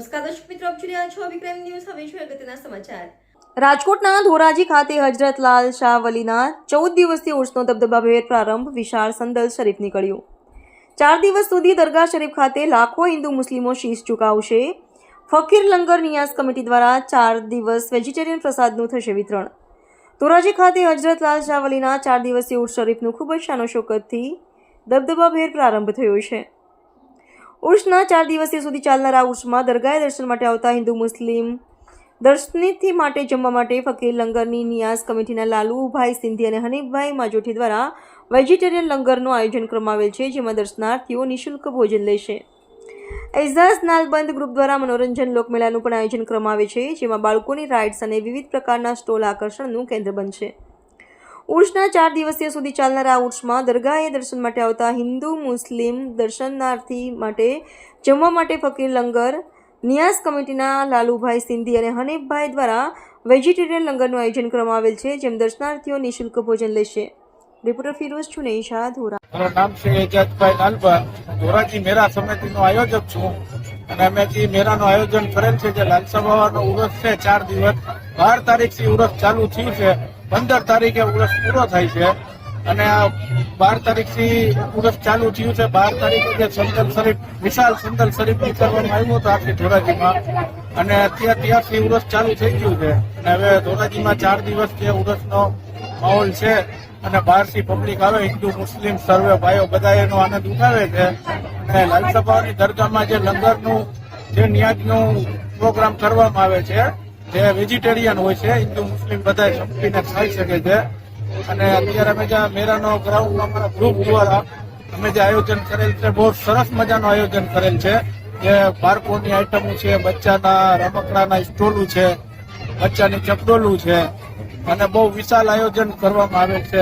નમસ્કાર દર્શક મિત્રો, આપ જોઈ રહ્યા છો વિક્રમ ન્યૂઝ. હવે જોઈએ અગત્યના સમાચાર. રાજકોટના ધોરાજી ખાતે હજરતલાલ શાહ વલીના ચૌદ દિવસીય ઉર્સનો દબદબાભેર પ્રારંભ વિશાળ સંદલ શરીફ નીકળ્યો. ચાર દિવસ સુધી દરગાહ શરીફ ખાતે લાખો હિન્દુ મુસ્લિમો શીશ ચૂકાવશે. ફકીર લંગર નિયાઝ કમિટી દ્વારા ચાર દિવસ વેજીટેરિયન પ્રસાદનું થશે વિતરણ. ધોરાજી ખાતે હજરતલાલ શાહ વલીના ચાર દિવસીય ઉર્સ શરીફનું ખૂબ જ શાનો શોકતથી દબદબાભેર પ્રારંભ થયો છે. ઉર્સના ચાર દિવસીય સુધી ચાલનારા ઉર્સમાં દરગાહે દર્શન માટે આવતા હિન્દુ મુસ્લિમ દર્શનીથી માટે જમવા માટે ફકીર લંગરની નિયાઝ કમિટીના લાલુભાઈ સિંધી અને હનીફભાઈ માજોઠી દ્વારા વેજીટેરિયન લંગરનું આયોજન કરવામાં આવેલ છે, જેમાં દર્શનાર્થીઓ નિઃશુલ્ક ભોજન લેશે. એઝાઝ નાલબંધ ગ્રુપ દ્વારા મનોરંજન લોકમેળાનું પણ આયોજન કરવામાં આવે છે, જેમાં બાળકોની રાઇડ્સ અને વિવિધ પ્રકારના સ્ટોલ આકર્ષણનું કેન્દ્ર બનશે. ઉર્સના ચાર દિવસીય સુધી ચાલનારા આ ઉર્સમાં દરગાહે દર્શન માટે આવતા હિન્દુ, મુસ્લિમ દર્શનાર્થી માટે જમવા માટે ફકીર લંગર નિયાઝ કમિટીના લાલુભાઈ સિંધી અને હનીફભાઈ દ્વારા વેજીટેરિયન લંગરનું આયોજન કરવામાં આવેલ છે, જેમ દર્શનાર્થીઓ નિઃશુલ્ક ભોજન લેશે. રિપોર્ટર ફિરોઝ છુને શાહ ધોરા. મારું નામ છે એજાજભાઈ લાલભા. ધોરાજી મેરા સમિતિનો આયોજક છું. અને અમે જે મેરાનું આયોજન કરેલ છે, જે લાલસા ઉરસ છે, ચાર દિવસ. બાર તારીખથી ઉરસ ચાલુ થયું છે. પંદર તારીખે ઉરસ પૂરો થાય છે અને આ બાર તારીખથી ઉરસ ચાલુ થયું છે. બાર તારીખે જે સંદલ શરીફ વિશાળ સંદલ શરીફ નીકળવામાં આવ્યું હતું આખી ધોરાજીમાં. અને અત્યારે ત્યારથી ઉરસ ચાલુ થઈ ગયું છે. અને હવે ધોરાજીમાં ચાર દિવસ જે ઉરસનો માહોલ છે અને બહારથી પબ્લિક આવે, હિન્દુ, મુસ્લિમ, સર્વે ભાઈઓ બધા એનો આનંદ ઉઠાવે છે. અને લાલસભાની દરગાહમાં જે લંગરનું, જે ન્યાજનું પ્રોગ્રામ કરવામાં આવે છે જે વેજીટેરિયન હોય છે, હિન્દુ, મુસ્લિમ બધા જમીને ખાઈ શકે છે. અને અત્યારે અમે જ્યાં મેરાનો ગ્રાઉન્ડ અમારા ગ્રુપ દ્વારા અમે જે આયોજન કરેલ છે, બહુ સરસ મજાનું આયોજન કરેલ છે. જે બાળકોની આઈટમો છે, બચ્ચાના રમકડાના સ્ટોલું છે, બચ્ચાની ચપડોલું છે, અને બહુ વિશાળ આયોજન કરવામાં આવેલ છે.